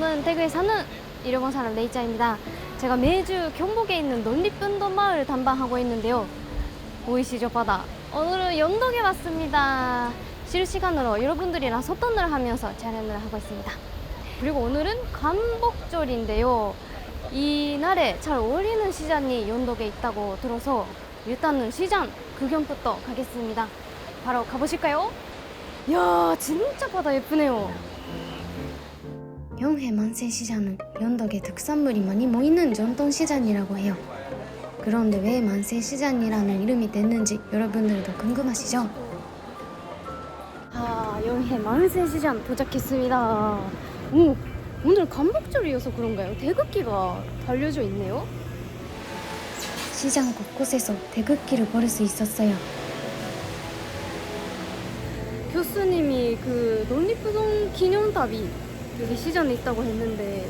저는 대구에 사는 일본 사람 레이짜입니다. 제가 매주 경북에 있는 논리분도 마을 담당하고 있는데요. 보이시죠 바다? 오늘은 연덕에 왔습니다. 실시간으로 여러분들이랑 소통을 하면서 촬영을 하고 있습니다. 그리고 오늘은 간복절인데요. 이 날에 잘 어울리는 시장이 연덕에 있다고 들어서 일단은 시장 구경부터 가겠습니다. 바로 가보실까요? 이야 진짜 바다 예쁘네요. 영해 만세 시장은 연덕의 특산물이 많이 모이는 전통 시장이라고 해요. 그런데 왜 만세 시장이라는 이름이 됐는지 여러분들도 궁금하시죠? 아, 영해 만세 시장 도착했습니다. 오, 오늘 간복절이어서 그런가요? 태극기가 달려져 있네요. 시장 곳곳에서 태극기를 볼수 있었어요. 교수님이 그 논리부동 기념탑이 여기 시장에 있다고 했는데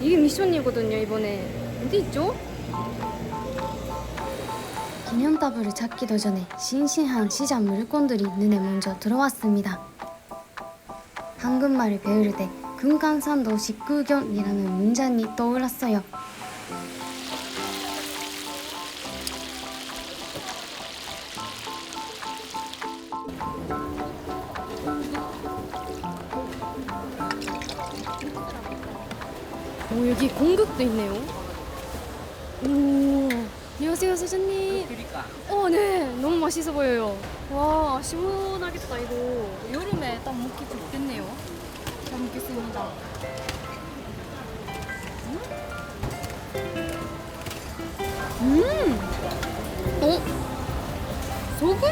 이게 미션이거든요 이번에 어디 있죠? 기념탑을 찾기도 전에 싱싱한 시장 물건들이 눈에 먼저 들어왔습니다. 한국말을 배울 때 금강산도 식구견이라는 문장이 떠올랐어요. 오 여기 공극도 있네요. 오 안녕하세요 사장님. 드릴까? 어, 네. 너무 맛있어 보여요. 와, 시원하겠다, 이거. 여름에 딱 먹기 좋겠네요. 잘 먹겠습니다. 음! 음! 어? 소금?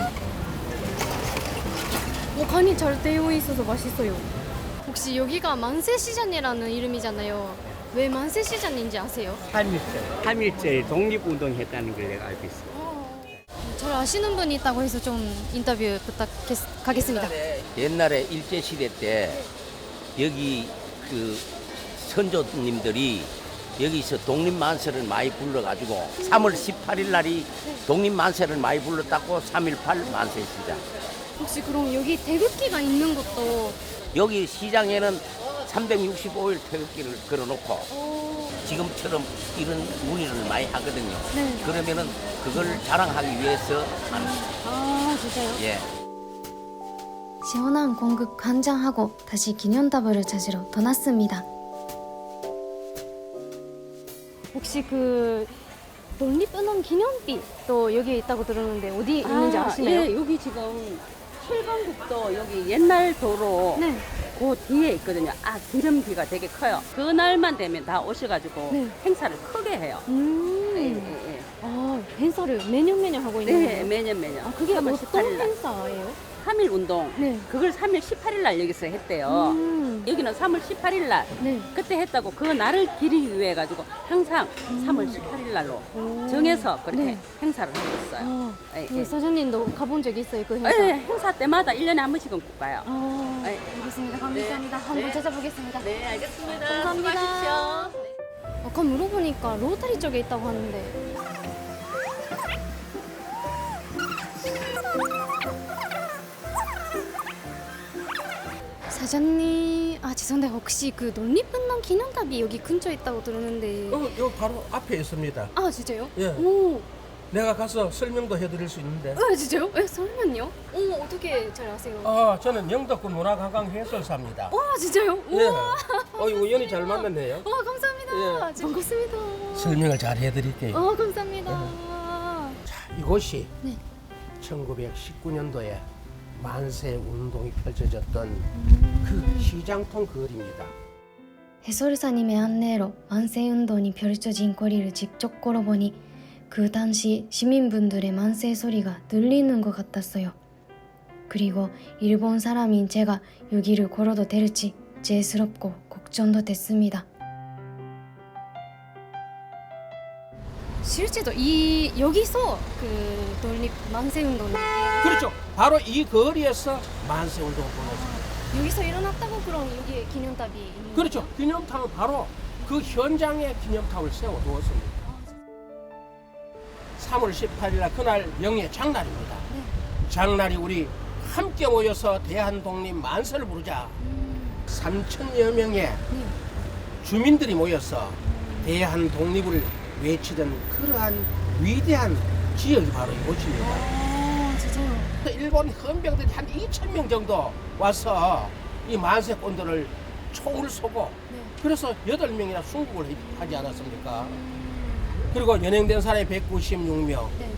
어, 간이 잘 되어 있어서 맛있어요. 혹시 여기가 만세 시장이라는 이름이잖아요. 왜 만세 시장인지 아세요? 3일째. 3일째 독립운동 했다는 걸 내가 알고 있어. 잘 아시는 분이 있다고 해서 좀 인터뷰 부탁하겠습니다. 옛날에 일제 시대 때 여기 그 선조님들이 여기서 독립 만세를 많이 불러가지고 3월 18일 날이 독립 만세를 많이 불렀다고 3.18 만세 시장. 혹시 그럼 여기 태극기가 있는 것도 여기 시장에는 365일 태극기를 걸어놓고 어... 지금처럼 이런 문의를 많이 하거든요. 네. 그러면은 그걸 자랑하기 위해서 하는 아 진짜요? 예. 시원한 공극 관장하고 다시 기념탑을 찾으러 떠났습니다. 혹시 그 독립운동 기념비 또 여기 있다고 들었는데 어디 있는지 아, 아시나요? 예, 여기 지금 철강국도 여기 옛날 도로 네. 그 뒤에 있거든요. 아 기름비가 되게 커요. 그날만 되면 다 오셔가지고 네. 행사를 크게 해요. 예, 음. 예, 예. 아 행사를 매년 매년 하고 있는 네, 거예요? 매년 매년. 아 그게 3월 어떤 18일 날. 행사예요? 3일 운동. 네. 그걸 3일 18일 날 여기서 했대요. 음. 여기는 3월 18일 날 네. 그때 했다고 그 날을 기리기 위해 가지고 항상 3월 18일 날로 오. 정해서 그렇게 네. 행사를 하고 있어요. 아, 예, 그 예. 사장님도 가본 적 있어요 그 행사? 예, 행사 때마다 1년에 한 번씩은 꼭 가요. 아, 네. 알겠습니다. 감사합니다. 한번 네. 찾아보겠습니다. 네, 알겠습니다. 감사합니다. 수고하십시오. 아까 물어보니까 로타리 쪽에 있다고 하는데. 사장님, 아 죄송한데 혹시 그 논리분당 기념탑이 여기 근처에 있다고 들었는데. 어, 요 바로 앞에 있습니다. 아 진짜요? 예. 오, 내가 가서 설명도 해드릴 수 있는데. 아 진짜요? 에, 설명요? 오, 어떻게 잘 아세요? 아, 저는 영덕군 문화관광 해설사입니다. 와 진짜요? 예. 우와. 어, 이거 우연히 잘 만났네요. 와 감사합니다. 예. 반갑습니다. 설명을 잘 해드릴게요. 어 감사합니다. 자, 이곳이 네. 1919년도에 만세 운동이 펼쳐졌던 그 시장통 거리입니다. 해설사님의 안내로 만세 운동이 펼쳐진 거리를 직접 걸어보니 그 당시 시민분들의 만세 소리가 들리는 것 같았어요. 그리고 일본 사람인 제가 여기를 걸어도 될지 죄스럽고 걱정도 됐습니다. 실제로 이 여기서 그 독립 만세 운동 그렇죠. 바로 이 거리에서 만세 운동을 벌였습니다. 여기서 일어났다고 그럼 여기 기념탑이 있는 그렇죠. 기념탑은 바로 그 현장에 기념탑을 세워두었습니다. 3월 18일 날 그날 명예 장날입니다. 장날이 우리 함께 모여서 대한 독립 만세를 부르자 3천여 명의 주민들이 모여서 대한 독립을 외치던 그러한 위대한 지역이 바로 이곳입니다. 아, 진짜요? 일본 헌병들이 한 2천 명 정도 와서 이 만세권들을 총을 쏘고 네. 그래서 8명이나 순국을 하지 않았습니까? 그리고 연행된 사람이 196명, 네.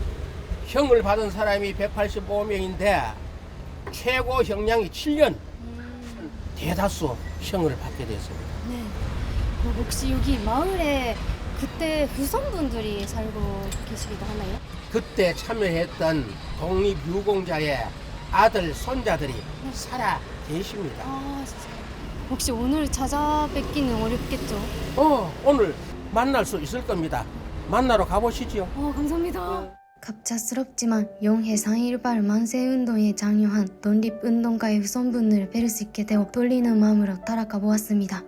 형을 받은 사람이 185명인데 최고 형량이 7년, 음, 대다수 형을 받게 됐습니다. 네. 그럼 혹시 여기 마을에 그때 후손분들이 살고 계시기도 하나요? 그때 참여했던 독립유공자의 아들, 손자들이 살아 계십니다. 아, 진짜요? 혹시 오늘 찾아뵙기는 어렵겠죠? 어, 오늘 만날 수 있을 겁니다. 만나러 가보시지요. 어, 감사합니다. 갑작스럽지만 용해 3.18 만세 운동에 장려한 독립운동가의 후손분을 뵐 수 있게 되어 떨리는 마음으로 따라가 보았습니다.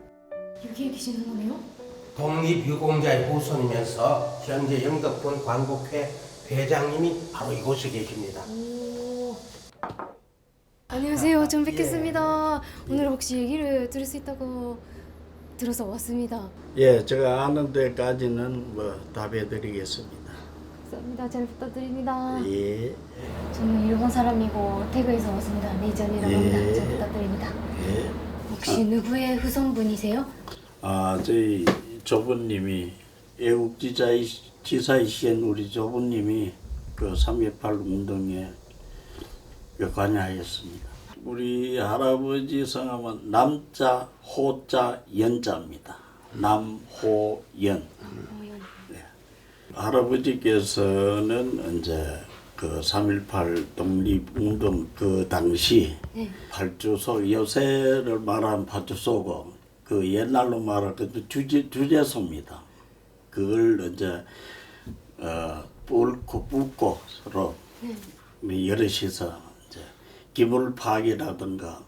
여기에 계시는 거네요? 독립유공자의 후손이면서 현재 영덕군 광복회 회장님이 바로 이곳에 계십니다. 오. 안녕하세요. 처음 뵙겠습니다. 오늘 혹시 얘기를 들을 수 있다고 들어서 왔습니다. 예, 제가 아는 데까지는 뭐 답해드리겠습니다. 감사합니다. 잘 부탁드립니다. 예, 저는 일본 사람이고 태그에서 왔습니다. 네이전이라고 예. 합니다. 잘 부탁드립니다. 예. 혹시 누구의 후손분이세요? 아, 저희 조부님이 애국지사이신 우리 조부님이 그3.18 운동에 그 관여하였습니다. 우리 할아버지 성함은 남자, 호자, 연자입니다. 남호연. 네. 할아버지께서는 이제 그3.18 독립운동 그 당시 네. 발주소 요새를 말하면 발주소고 그 옛날로 말할 그 주제 주제소입니다. 그걸 이제 어 뿔고 뿔고 서로 뭐 여럿이서 이제 기물 파괴라든가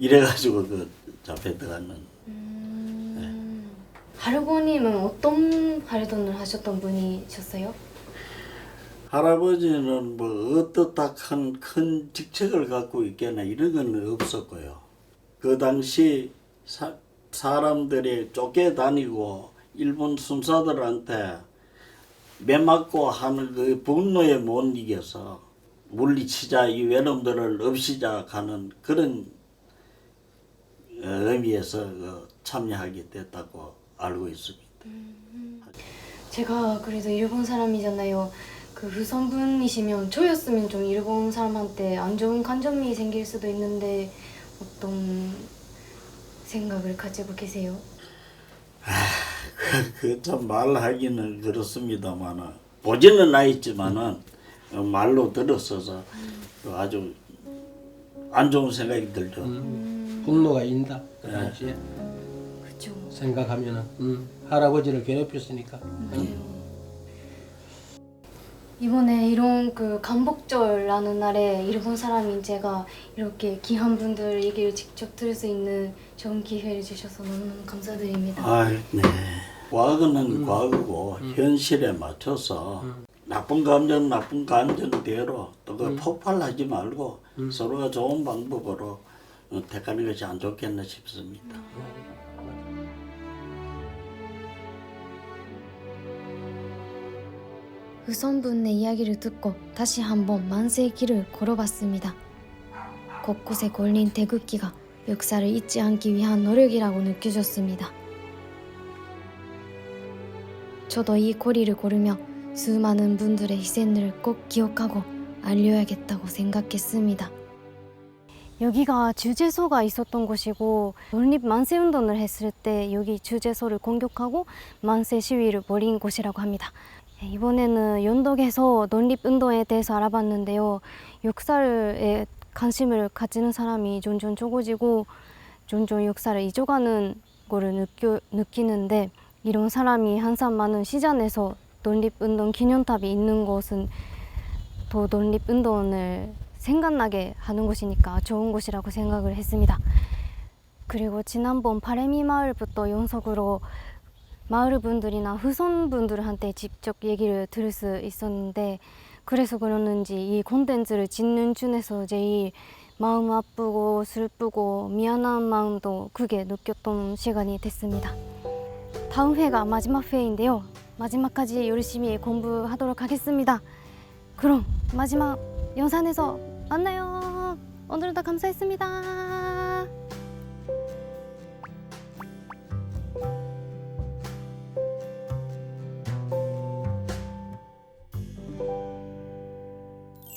이래가지고 그 잡혀 들어가는 음... 할아버님은 어떤 활동을 하셨던 분이셨어요? 할아버지는 뭐 어떻다한 큰 직책을 갖고 있겠나 이런 건 없었고요. 그 당시 사, 사람들이 쫓겨다니고 일본 순사들한테 매 맞고 하는 그 분노에 못 이겨서 물리치자 이 외놈들을 없이자 가는 그런 어, 의미에서 그 참여하게 됐다고 알고 있습니다. 제가 그래도 일본 사람이잖아요. 그 후손분이시면 저였으면 좀 일본 사람한테 안 좋은 감정이 생길 수도 있는데 어떤 생각을 가지고 계세요? 그참 말하기는 그렇습니다만은 보지는 않았지만은 어, 말로 들었어서 아주 안 좋은 생각이 들죠. 분노가 인다. 그 당시에 그렇죠. 생각하면은 음, 할아버지를 괴롭혔으니까. 이번에 이런 그 간복절라는 날에 일본 사람인 제가 이렇게 귀한 분들 얘기를 직접 들을 수 있는 좋은 기회를 주셔서 너무너무 감사드립니다. 아, 네. 과거는 과거고 현실에 맞춰서 나쁜 감정 나쁜 감정대로 또 그 폭발하지 말고 서로가 좋은 방법으로 어, 택하는 것이 안 좋겠나 싶습니다. 후손분의 이야기를 듣고 다시 한번 만세의 길을 걸어봤습니다. 곳곳에 걸린 태극기가 역사를 잊지 않기 위한 노력이라고 느껴졌습니다. 저도 이 고리를 걸으며 수많은 분들의 희생을 꼭 기억하고 알려야겠다고 생각했습니다. 여기가 주재소가 있었던 곳이고 독립 만세 운동을 했을 때 여기 주재소를 공격하고 만세 시위를 벌인 곳이라고 합니다. 예, 이번에는 연덕에서 독립 운동에 대해서 알아봤는데요. 역사에 관심을 가지는 사람이 점점 적어지고 점점 역사를 잊어가는 거를 느껴, 느끼는데 이런 사람이 항상 많은 시장에서 독립운동 기념탑이 있는 곳은 더 독립운동을 생각나게 하는 곳이니까 좋은 곳이라고 생각을 했습니다. 그리고 지난번 바레미 마을부터 연속으로 마을 분들이나 후손 분들한테 직접 얘기를 들을 수 있었는데 그래서 그러는지 이 콘텐츠를 짓는 중에서 제일 마음 아프고 슬프고 미안한 마음도 크게 느꼈던 시간이 됐습니다. 다음 회가 마지막 회인데요. 마지막까지 열심히 공부하도록 하겠습니다. 그럼 마지막 영상에서 만나요. 오늘도 감사했습니다.